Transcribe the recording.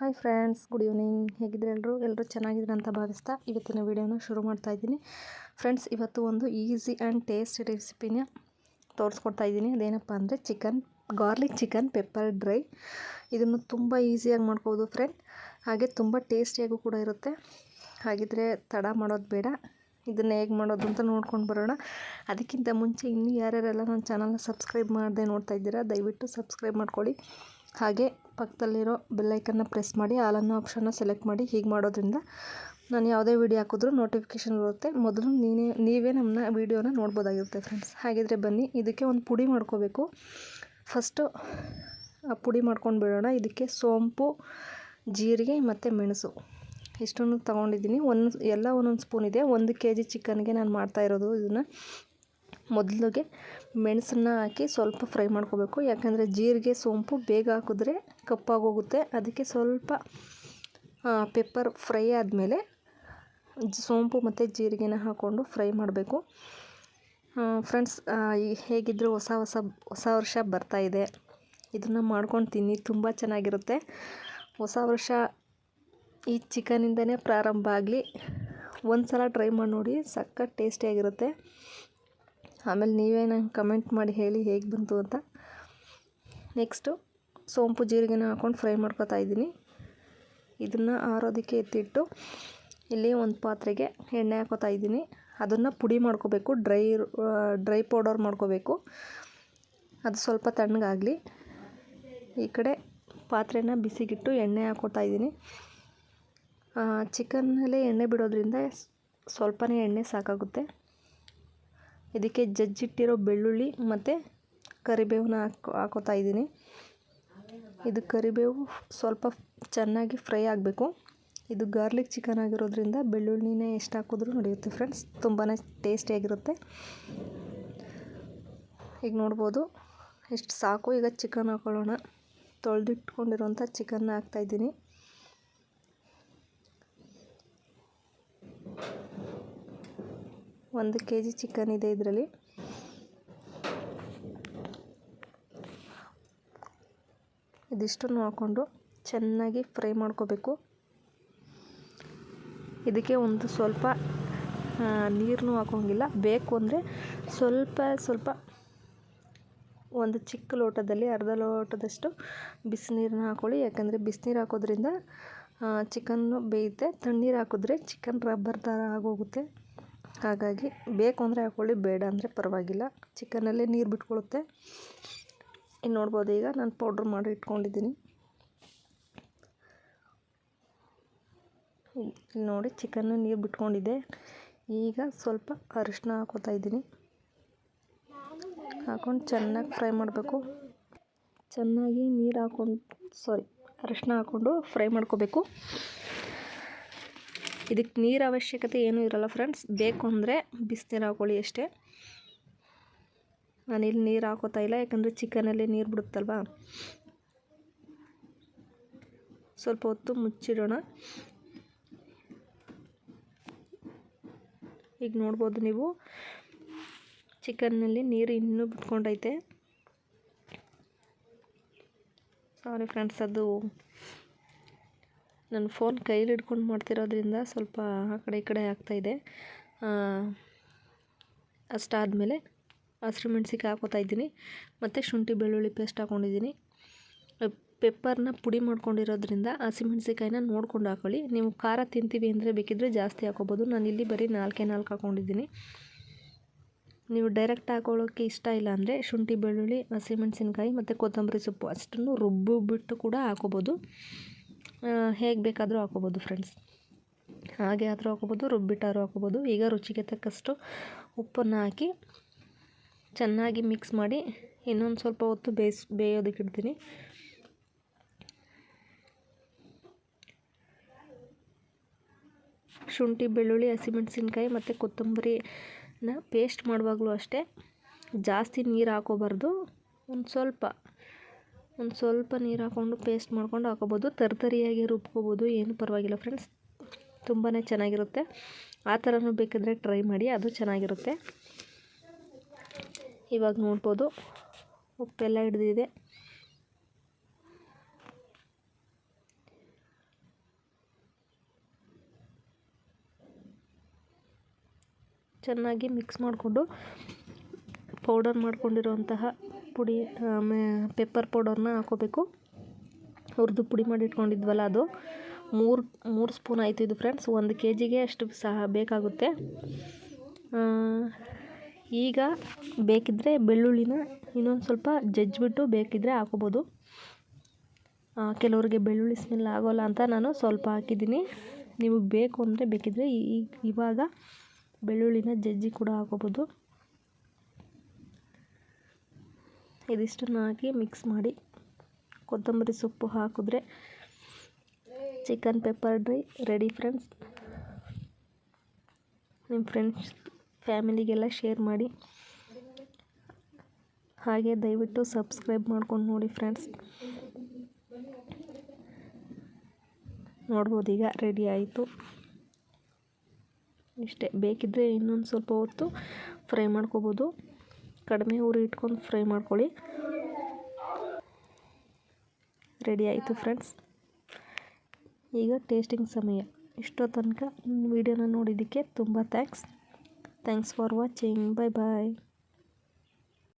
Hi friends, good evening. ಹೇಗಿದ್ರೆ ಎಲ್ಲರೂ? ಎಲ್ಲರೂ ಚೆನ್ನಾಗಿದ್ರೆ ಅಂತ ಭಾವಿಸ್ತಾ ಇವತ್ತಿನ ವೀಡಿಯೋನ ಶುರು ಮಾಡ್ತಾ ಇದ್ದೀನಿ. ಫ್ರೆಂಡ್ಸ್, ಇವತ್ತು ಒಂದು ಈಸಿ ಆ್ಯಂಡ್ ಟೇಸ್ಟ್ ರೆಸಿಪಿನ ತೋರಿಸ್ಕೊಡ್ತಾ ಇದ್ದೀನಿ. ಅದೇನಪ್ಪ ಅಂದರೆ chicken, garlic chicken pepper dry. ಇದನ್ನು ತುಂಬ ಈಸಿಯಾಗಿ ಮಾಡ್ಬೋದು ಫ್ರೆಂಡ್. ಹಾಗೆ ತುಂಬ ಟೇಸ್ಟಿಯಾಗೂ ಕೂಡ ಇರುತ್ತೆ. ಹಾಗಿದ್ರೆ ತಡ ಮಾಡೋದು ಬೇಡ. ಇದನ್ನು ಹೇಗೆ ಮಾಡೋದು ಅಂತ ನೋಡ್ಕೊಂಡು ಬರೋಣ. ಅದಕ್ಕಿಂತ ಮುಂಚೆ ಇನ್ನೂ ಯಾರ್ಯಾರೆಲ್ಲ ನನ್ನ ಚಾನಲ್ನ ಸಬ್ಸ್ಕ್ರೈಬ್ ಮಾಡದೆ ನೋಡ್ತಾ ಇದ್ದೀರಾ, ದಯವಿಟ್ಟು ಸಬ್ಸ್ಕ್ರೈಬ್ ಮಾಡ್ಕೊಳ್ಳಿ. ಹಾಗೆ ಪಕ್ಕದಲ್ಲಿರೋ ಬೆಲ್ಲೈಕನ್ನ ಪ್ರೆಸ್ ಮಾಡಿ ಆಲನ್ನು ಆಪ್ಷನ್ನ ಸೆಲೆಕ್ಟ್ ಮಾಡಿ, ಹೀಗೆ ಮಾಡೋದ್ರಿಂದ ನಾನು ಯಾವುದೇ ವೀಡಿಯೋ ಹಾಕಿದ್ರೂ ನೋಟಿಫಿಕೇಷನ್ ಬರುತ್ತೆ. ಮೊದಲು ನೀನೇ, ನೀವೇ ನಮ್ಮನ್ನ ವೀಡಿಯೋನ ನೋಡ್ಬೋದಾಗಿರುತ್ತೆ ಫ್ರೆಂಡ್ಸ್ ಹಾಗಿದ್ರೆ ಬನ್ನಿ, ಇದಕ್ಕೆ ಒಂದು ಪುಡಿ ಮಾಡ್ಕೋಬೇಕು. ಫಸ್ಟು ಆ ಪುಡಿ ಮಾಡ್ಕೊಂಡು ಬಿಡೋಣ. ಇದಕ್ಕೆ ಸೋಂಪು, ಜೀರಿಗೆ ಮತ್ತು ಮೆಣಸು. ಇಷ್ಟನ್ನು ತೊಗೊಂಡಿದ್ದೀನಿ. ಒಂದು, ಎಲ್ಲ ಒಂದೊಂದು ಸ್ಪೂನ್ ಇದೆ. ಒಂದು ಕೆ ಜಿ ಚಿಕನ್ಗೆ ನಾನು ಮಾಡ್ತಾ ಇರೋದು ಇದನ್ನು. ಮೊದಲಿಗೆ ಮೆಣಸನ್ನು ಹಾಕಿ ಸ್ವಲ್ಪ ಫ್ರೈ ಮಾಡ್ಕೋಬೇಕು. ಯಾಕಂದರೆ ಜೀರಿಗೆ, ಸೋಂಪು ಬೇಗ ಹಾಕಿದ್ರೆ ಕಪ್ಪಾಗೋಗುತ್ತೆ. ಅದಕ್ಕೆ ಸ್ವಲ್ಪ ಪೆಪ್ಪರ್ ಫ್ರೈ ಆದಮೇಲೆ ಸೋಂಪು ಮತ್ತು ಜೀರಿಗೆನ ಹಾಕ್ಕೊಂಡು ಫ್ರೈ ಮಾಡಬೇಕು. ಫ್ರೆಂಡ್ಸ್ ಹೇಗಿದ್ದರೂ ಹೊಸ ಹೊಸ ಹೊಸ ವರ್ಷ ಬರ್ತಾಯಿದೆ ಇದನ್ನು ಮಾಡ್ಕೊಂಡು ತಿನ್ನಿ, ತುಂಬ ಚೆನ್ನಾಗಿರುತ್ತೆ. ಹೊಸ ವರ್ಷ ಈ ಚಿಕನಿಂದನೇ ಪ್ರಾರಂಭ ಆಗಲಿ. ಒಂದು ಸಲ ಟ್ರೈ ಮಾಡಿ ನೋಡಿ, ಸಖತ್ ಟೇಸ್ಟಿಯಾಗಿರುತ್ತೆ ಆಮೇಲೆ ನೀವೇ ನಂಗೆ ಕಮೆಂಟ್ ಮಾಡಿ ಹೇಳಿ ಹೇಗೆ ಬಂತು ಅಂತ. ನೆಕ್ಸ್ಟು ಸೋಂಪು ಜೀರಿಗೆನ ಹಾಕ್ಕೊಂಡು ಫ್ರೈ ಮಾಡ್ಕೊತಾ ಇದ್ದೀನಿ. ಇದನ್ನು ಆರೋದಕ್ಕೆ ಎತ್ತಿಟ್ಟು ಇಲ್ಲಿ ಒಂದು ಪಾತ್ರೆಗೆ ಎಣ್ಣೆ ಹಾಕೋತಾ ಇದ್ದೀನಿ. ಅದನ್ನು ಪುಡಿ ಮಾಡ್ಕೋಬೇಕು ಡ್ರೈ ಡ್ರೈ ಪೌಡರ್ ಮಾಡ್ಕೋಬೇಕು. ಅದು ಸ್ವಲ್ಪ ತಣ್ಣಗಾಗಲಿ. ಈ ಕಡೆ ಪಾತ್ರೆನ ಬಿಸಿಗಿಟ್ಟು ಎಣ್ಣೆ ಹಾಕೋತಾ ಇದ್ದೀನಿ. ಚಿಕನ್ನಲ್ಲಿ ಎಣ್ಣೆ ಬಿಡೋದ್ರಿಂದ ಸ್ವಲ್ಪನೇ ಎಣ್ಣೆ ಸಾಕಾಗುತ್ತೆ. ಇದಕ್ಕೆ ಜಜ್ಜಿಟ್ಟಿರೋ ಬೆಳ್ಳುಳ್ಳಿ ಮತ್ತು ಕರಿಬೇವನ್ನ ಹಾಕೋ ಹಾಕೋತಾ ಇದ್ದೀನಿ. ಇದು ಕರಿಬೇವು ಸ್ವಲ್ಪ ಚೆನ್ನಾಗಿ ಫ್ರೈ ಆಗಬೇಕು. ಇದು ಗಾರ್ಲಿಕ್ ಚಿಕನ್ ಆಗಿರೋದ್ರಿಂದ ಬೆಳ್ಳುಳ್ಳಿನೇ ಎಷ್ಟು ಹಾಕಿದ್ರೂ ನಡೆಯುತ್ತೆ ಫ್ರೆಂಡ್ಸ್. ತುಂಬಾ ಟೇಸ್ಟಿಯಾಗಿರುತ್ತೆ ಈಗ ನೋಡ್ಬೋದು ಎಷ್ಟು ಸಾಕು. ಈಗ ಚಿಕನ್ ಹಾಕೊಳ್ಳೋಣ. ತೊಳೆದಿಟ್ಕೊಂಡಿರೋಂಥ ಚಿಕನ್ನ ಹಾಕ್ತಾಯಿದ್ದೀನಿ ಒಂದು ಕೆ ಜಿ ಚಿಕನ್ ಇದೆ ಇದರಲ್ಲಿ. ಇದಿಷ್ಟನ್ನು ಹಾಕ್ಕೊಂಡು ಚೆನ್ನಾಗಿ ಫ್ರೈ ಮಾಡ್ಕೋಬೇಕು. ಇದಕ್ಕೆ ಒಂದು ಸ್ವಲ್ಪ ನೀರನ್ನು ಹಾಕೋಂಗಿಲ್ಲ. ಬೇಕು ಅಂದರೆ ಸ್ವಲ್ಪ ಸ್ವಲ್ಪ ಒಂದು ಚಿಕ್ಕ ಲೋಟದಲ್ಲಿ, ಅರ್ಧ ಲೋಟದಷ್ಟು ಬಿಸಿನೀರನ್ನ ಹಾಕ್ಕೊಳ್ಳಿ ಯಾಕಂದರೆ ಬಿಸಿನೀರು ಹಾಕೋದ್ರಿಂದ ಚಿಕನ್ನು ಬೇಯುತ್ತೆ. ತಣ್ಣೀರು ಹಾಕಿದ್ರೆ ಚಿಕನ್ ರಬ್ಬರ್ ಥರ ಆಗೋಗುತ್ತೆ. ಹಾಗಾಗಿ ಬೇಕು ಅಂದರೆ ಹಾಕ್ಕೊಳ್ಳಿ ಬೇಡ ಅಂದರೆ ಪರವಾಗಿಲ್ಲ. ಚಿಕನಲ್ಲೇ ನೀರು ಬಿಟ್ಕೊಳ್ಳುತ್ತೆ ಇನ್ನು ನೋಡ್ಬೋದು ಈಗ ನಾನು ಪೌಡ್ರ್ ಮಾಡಿ ಇಟ್ಕೊಂಡಿದ್ದೀನಿ. ಇಲ್ಲಿ ನೋಡಿ ಚಿಕನ್ನು ನೀರು ಬಿಟ್ಕೊಂಡಿದ್ದೆ ಈಗ ಸ್ವಲ್ಪ ಅರಿಶಿನ ಹಾಕೋತಾ ಇದ್ದೀನಿ. ಹಾಕೊಂಡು ಚೆನ್ನಾಗಿ ಫ್ರೈ ಮಾಡಬೇಕು. ಚೆನ್ನಾಗಿ ನೀರು ಹಾಕೊಂಡು ಸಾರಿ ಅರಿಶಿನ ಹಾಕ್ಕೊಂಡು ಫ್ರೈ ಮಾಡ್ಕೋಬೇಕು. ಇದಕ್ಕೆ ನೀರು ಅವಶ್ಯಕತೆ ಏನೂ ಇರಲ್ಲ ಫ್ರೆಂಡ್ಸ್ ಬೇಕು ಅಂದರೆ ಬಿಸಿನೀರು ಹಾಕೊಳ್ಳಿ ಅಷ್ಟೇ. ನಾನಿಲ್ಲಿ ನೀರು ಹಾಕೋತಾ ಇಲ್ಲ, ಯಾಕಂದರೆ ಚಿಕನಲ್ಲಿ ನೀರು ಬಿಡುತ್ತಲ್ವ? ಸ್ವಲ್ಪ ಹೊತ್ತು ಮುಚ್ಚಿಡೋಣ. ಈಗ ನೋಡ್ಬೋದು ನೀವು, ಚಿಕನ್ನಲ್ಲಿ ನೀರು ಇನ್ನೂ ಬಿಟ್ಕೊಂಡೈತೆ. ಸಾರಿ ಫ್ರೆಂಡ್ಸ್ ಅದು ನನ್ನ ಫೋನ್ ಕೈಲಿ ಹಿಡ್ಕೊಂಡು ಮಾಡ್ತಿರೋದ್ರಿಂದ ಸ್ವಲ್ಪ ಆ ಕಡೆ ಈ ಕಡೆ ಆಗ್ತಾಯಿದೆ ಅಷ್ಟಾದಮೇಲೆ ಹಸಿರು ಮೆಣ್ಸಿಕಾಯಿ ಹಾಕೋತಾ ಇದ್ದೀನಿ. ಮತ್ತು ಶುಂಠಿ ಬೆಳ್ಳುಳ್ಳಿ ಪೇಸ್ಟ್ ಹಾಕ್ಕೊಂಡಿದ್ದೀನಿ ಪೆಪ್ಪರ್ನ ಪುಡಿ ಮಾಡ್ಕೊಂಡಿರೋದ್ರಿಂದ ಹಸಿಮೆಣ್ಸಿಕಾಯಿನ ನೋಡ್ಕೊಂಡು ಹಾಕೊಳ್ಳಿ. ನೀವು ಖಾರ ತಿಂತೀವಿ ಅಂದರೆ ಬೇಕಿದ್ದರೆ ಜಾಸ್ತಿ ಹಾಕೋಬೋದು. ಇಲ್ಲಿ ಬರೀ ನಾಲ್ಕೇ ನಾಲ್ಕು ಹಾಕ್ಕೊಂಡಿದ್ದೀನಿ ನೀವು ಡೈರೆಕ್ಟ್ ಹಾಕೊಳ್ಳೋಕ್ಕೆ ಇಷ್ಟ ಇಲ್ಲ ಅಂದರೆ ಶುಂಠಿ ಬೆಳ್ಳುಳ್ಳಿ ಹಸಿಮೆಣ್ಸಿನ್ಕಾಯಿ ಮತ್ತು ಕೊತ್ತಂಬರಿ ಸೊಪ್ಪು ಅಷ್ಟನ್ನು ರುಬ್ಬಿಬಿಟ್ಟು ಕೂಡ ಹಾಕೋಬೋದು. ಹೇಗೆ ಬೇಕಾದರೂ ಹಾಕೋಬೋದು ಫ್ರೆಂಡ್ಸ್ ಹಾಗೆ ಆದರೂ ಹಾಕೋಬೋದು ರುಬ್ಬಿಟ್ಟಾದ್ರೂ ಹಾಕೋಬೋದು ಈಗ ರುಚಿಗೆ ತಕ್ಕಷ್ಟು ಉಪ್ಪನ್ನು ಹಾಕಿ ಚೆನ್ನಾಗಿ ಮಿಕ್ಸ್ ಮಾಡಿ ಇನ್ನೊಂದು ಸ್ವಲ್ಪ ಹೊತ್ತು ಬೇಯಿಸ್, ಬೇಯೋದಕ್ಕೆ ಇಡ್ತೀನಿ. ಶುಂಠಿ, ಬೆಳ್ಳುಳ್ಳಿ, ಹಸಿಮೆಣಸಿನ್ಕಾಯಿ ಮತ್ತು ಕೊತ್ತಂಬರಿನ ಪೇಸ್ಟ್ ಮಾಡುವಾಗಲೂ ಅಷ್ಟೇ. ಜಾಸ್ತಿ ನೀರು ಹಾಕೋಬಾರ್ದು ಒಂದು ಸ್ವಲ್ಪ ಒಂದು ಸ್ವಲ್ಪ ನೀರು ಹಾಕ್ಕೊಂಡು ಪೇಸ್ಟ್ ಮಾಡ್ಕೊಂಡು ಹಾಕೋಬೋದು. ತರ್ತರಿಯಾಗಿ ರುಬ್ಕೋಬೋದು. ಏನು ಪರವಾಗಿಲ್ಲ ಫ್ರೆಂಡ್ಸ್ ತುಂಬಾ ಚೆನ್ನಾಗಿರುತ್ತೆ. ಆ ಥರನೂ ಬೇಕಿದ್ರೆ ಟ್ರೈ ಮಾಡಿ. ಅದು ಚೆನ್ನಾಗಿರುತ್ತೆ. ಇವಾಗ ನೋಡ್ಬೋದು. ಉಪ್ಪೆಲ್ಲ ಹಿಡ್ದಿದೆ. ಚೆನ್ನಾಗಿ ಮಿಕ್ಸ್ ಮಾಡಿಕೊಂಡು ಪೌಡರ್ ಮಾಡ್ಕೊಂಡಿರುವಂತಹ ಪುಡಿ ಪೆಪ್ಪರ್ ಪೌಡರ್ನ ಹಾಕೋಬೇಕು. ಹುರಿದು ಪುಡಿ ಮಾಡಿ ಇಟ್ಕೊಂಡಿದ್ವಲ್ಲ ಅದು. ಮೂರು ಮೂರು ಸ್ಪೂನ್ ಆಯಿತು ಇದು ಫ್ರೆಂಡ್ಸ್ ಒಂದು ಕೆ ಜಿಗೆ ಅಷ್ಟು ಸಹ ಬೇಕಾಗುತ್ತೆ. ಈಗ ಬೇಕಿದ್ದರೆ ಬೆಳ್ಳುಳ್ಳಿನ ಇನ್ನೊಂದು ಸ್ವಲ್ಪ ಜಜ್ಜಿಬಿಟ್ಟು ಬೇಕಿದ್ದರೆ ಹಾಕೋಬೋದು. ಕೆಲವರಿಗೆ ಬೆಳ್ಳುಳ್ಳಿ ಸ್ಮೆಲ್ ಆಗೋಲ್ಲ ಅಂತ ನಾನು ಸ್ವಲ್ಪ ಹಾಕಿದ್ದೀನಿ. ನಿಮಗೆ ಬೇಕು ಅಂದರೆ ಬೇಕಿದ್ದರೆ ಈ, ಇವಾಗ ಬೆಳ್ಳುಳ್ಳಿನ ಜಜ್ಜಿ ಕೂಡ ಹಾಕೋಬೋದು. ಇದಿಷ್ಟನ್ನು ಹಾಕಿ ಮಿಕ್ಸ್ ಮಾಡಿ ಕೊತ್ತಂಬರಿ ಸೊಪ್ಪು ಹಾಕಿದ್ರೆ chicken pepper dry ready friends ನಿಮ್ಮ ಫ್ರೆಂಡ್ಸ್ ಫ್ಯಾಮಿಲಿಗೆಲ್ಲ ಶೇರ್ ಮಾಡಿ. ಹಾಗೆ ದಯವಿಟ್ಟು ಸಬ್ಸ್ಕ್ರೈಬ್ ಮಾಡ್ಕೊಂಡು ನೋಡಿ ಫ್ರೆಂಡ್ಸ್ ನೋಡ್ಬೋದು ಈಗ ರೆಡಿ ಆಯಿತು. ಇಷ್ಟೇ ಬೇಕಿದ್ದರೆ ಇನ್ನೊಂದು ಸ್ವಲ್ಪ ಹೊತ್ತು ಫ್ರೈ ಮಾಡ್ಕೋಬೋದು. ಕಡಿಮೆ ಉರಿ ಇಟ್ಕೊಂಡು ಫ್ರೈ ಮಾಡ್ಕೊಳ್ಳಿ. ರೆಡಿ ಆಯಿತು ಫ್ರೆಂಡ್ಸ್. ಈಗ ಟೇಸ್ಟಿಂಗ್ ಸಮಯ. ಇಷ್ಟೋ ತನಕ ವಿಡಿಯೋನ ನೋಡಿದ್ದಕ್ಕೆ ತುಂಬ thanks thanks for watching bye bye